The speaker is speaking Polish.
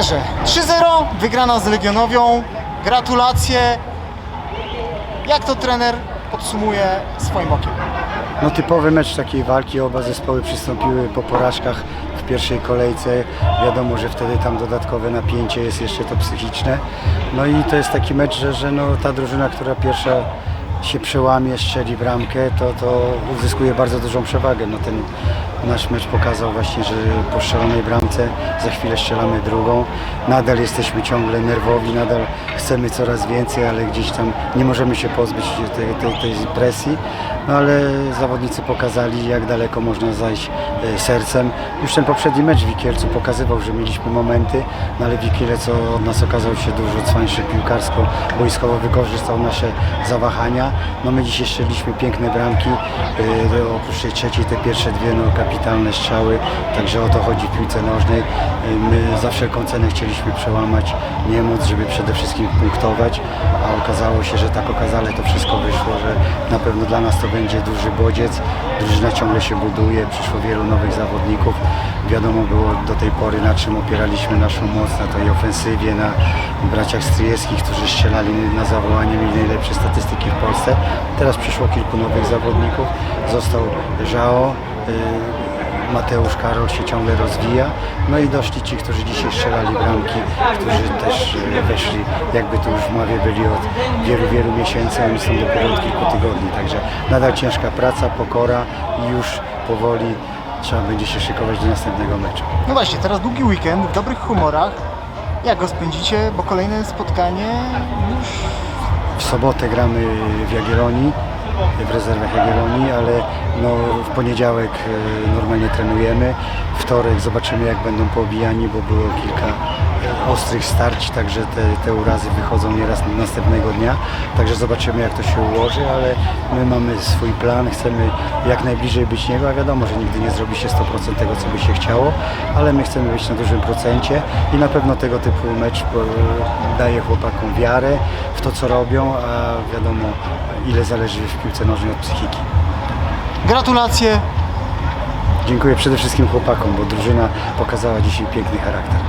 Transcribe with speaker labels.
Speaker 1: Trenerze, 3-0, wygrana z Legionowią, gratulacje. Jak to trener podsumuje swoim okiem?
Speaker 2: No typowy mecz takiej walki, oba zespoły przystąpiły po porażkach w pierwszej kolejce. Wiadomo, że wtedy tam dodatkowe napięcie jest jeszcze to psychiczne. No i to jest taki mecz, że, że no, ta drużyna, która pierwsza się przełamie, strzeli bramkę, to, to uzyskuje bardzo dużą przewagę. No ten nasz mecz pokazał właśnie, że po strzelonej bramce za chwilę strzelamy drugą. Nadal jesteśmy ciągle nerwowi, nadal chcemy coraz więcej, ale gdzieś tam nie możemy się pozbyć tej, tej, tej presji. No ale zawodnicy pokazali, jak daleko można zajść e, sercem. Już ten poprzedni mecz w Wikielcu pokazywał, że mieliśmy momenty, no ale Wikielec od nas okazał się dużo cwańszy piłkarsko, boiskowo wykorzystał nasze zawahania. No my dzisiaj strzeliliśmy piękne bramki, e, oprócz tej trzeciej te pierwsze dwie no, kapitalne strzały, także o to chodzi w piłce nożnej. E, My za wszelką cenę chcieliśmy przełamać niemoc, żeby przede wszystkim punktować, a okazało się, że tak okazale to wszystko wyszło, że na pewno dla nas to będzie duży bodziec. Drużyna ciągle się buduje, przyszło wielu nowych zawodników. Wiadomo było do tej pory, na czym opieraliśmy naszą moc, na tej ofensywie, na braciach Stryjeckich, którzy strzelali na zawołanie, mieli najlepsze statystyki w Polsce. Teraz przyszło kilku nowych zawodników. Został Żao, y, Mateusz Karol się ciągle rozwija. No i doszli ci, którzy dzisiaj strzelali bramki, którzy też e, weszli, jakby tu już w Mawie byli od wielu, wielu miesięcy, oni są dopiero od kilku tygodni. Także nadal ciężka praca, pokora i już powoli trzeba będzie się szykować do następnego meczu.
Speaker 1: No właśnie, teraz długi weekend, w dobrych humorach. Jak go spędzicie? Bo kolejne spotkanie już
Speaker 2: W sobotę gramy w Jagiellonii, w rezerwach Jagiellonii, ale no, w poniedziałek e, normalnie trenujemy. Wtorek zobaczymy jak będą poobijani, bo było kilka ostrych starć, także te, te urazy wychodzą nieraz następnego dnia. Także zobaczymy jak to się ułoży, ale my mamy swój plan, chcemy jak najbliżej być niego, a wiadomo, że nigdy nie zrobi się 100% tego, co by się chciało, ale my chcemy być na dużym procencie i na pewno tego typu mecz daje chłopakom wiarę w to, co robią, a wiadomo, ile zależy w piłce nożnej od psychiki.
Speaker 1: gratulacje.
Speaker 2: Dziękuję przede wszystkim chłopakom, bo drużyna pokazała dzisiaj piękny charakter.